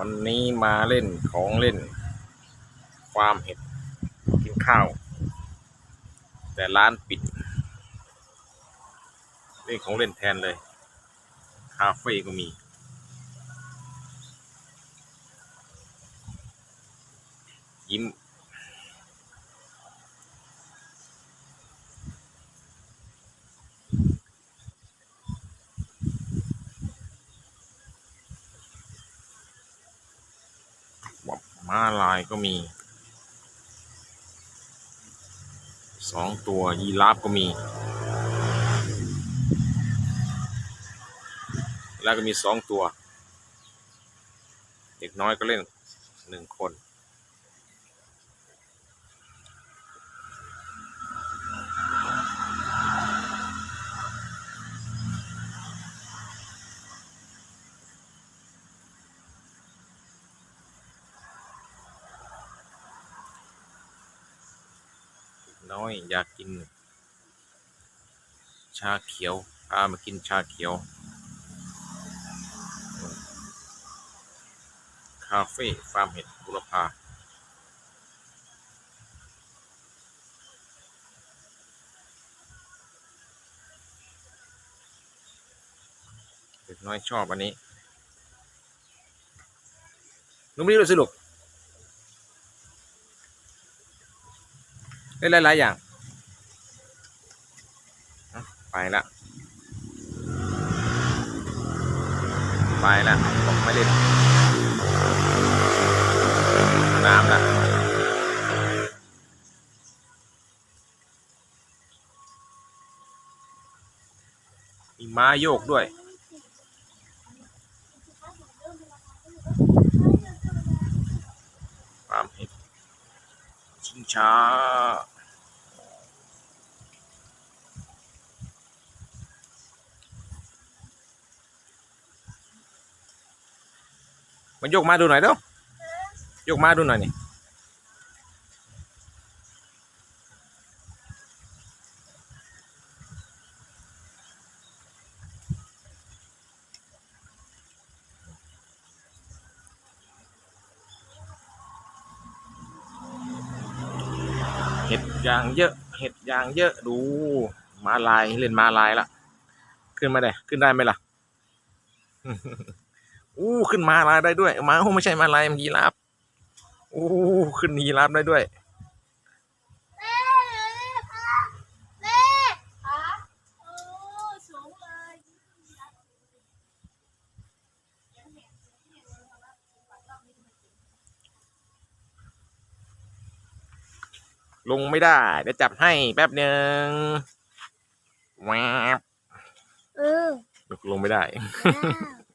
วันนี้มาเล่นของเล่น ความเห็ดกินข้าว แต่ร้านปิด เล่นของเล่นแทนเลย คาเฟ่ก็มี ม้าลายก็มีสองตัวยีราฟก็มี แล้วก็มีสองตัว เด็กน้อยก็เล่นหนึ่งคน น้อยอยากกิน ชาเขียวพามากินชาเขียว คาเฟ่ฟาร์มเห็ดบุรพาเด็กน้อยชอบอันนี้นุ่มนี้ดูสิลูก เล่นหลายๆอย่างไปละไปละบอกไม่เล่นน้ำละมีม้าโยกด้วยฟามเห็ดชิงช้า มันยกมาดูหน่อยเด้อยกมาดูหน่อยนี่เห็ดยางเยอะ เห็ดยางเยอะดู มาลายเล่นมาลายละขึ้นมาได้ ขึ้นได้ไหมล่ะ อู้ขึ้นมาลายได้ด้วยมาโอ้ไม่ใช่มาลายมันยีราฟอู้ขึ้นยีราฟได้ด้วยแม่แม่คะโอ้สูงเลยลงไม่ได้เดี๋ยวจับให้แป๊บหนึ่งแวบเออลงไม่ได้อ้าว